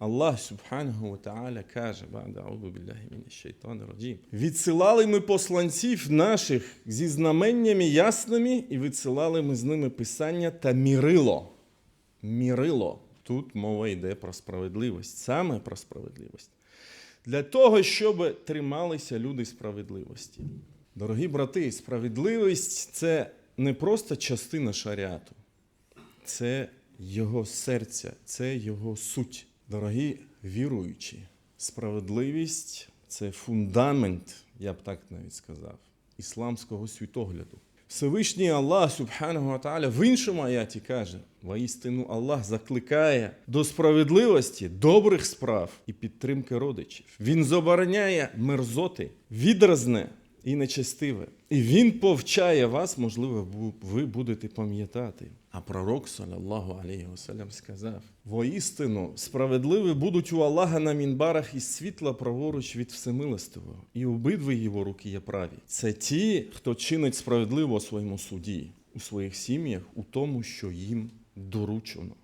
Аллах Субханаху Та'аля каже, «Ба'да а'удhu біllahi раджім». Відсилали ми посланців наших зі знаменнями ясними, і відсилали ми з ними писання та мірило. Мірило. Тут мова йде про справедливість, саме про справедливість. Для того, щоб трималися люди справедливості. Дорогі брати, справедливість це не просто частина шаріату, це його серця, це його суть. Дорогі віруючі, справедливість це фундамент, я б так навіть сказав, ісламського світогляду. Всевишній Аллах Субханаху Ва Та'аля в іншому аяті каже: воістину Аллах закликає до справедливості, добрих справ і підтримки родичів. Він забороняє мерзоти, відразне і нечестиве. І він повчає вас, можливо, ви будете пам'ятати. А пророк, саллаллаху алейхи вассалям, сказав: воістину справедливі будуть у Аллаха на мінбарах із світла праворуч від всемилостивого, і обидві його руки є праві. Це ті, хто чинить справедливо у своєму суді, у своїх сім'ях, у тому, що їм доручено.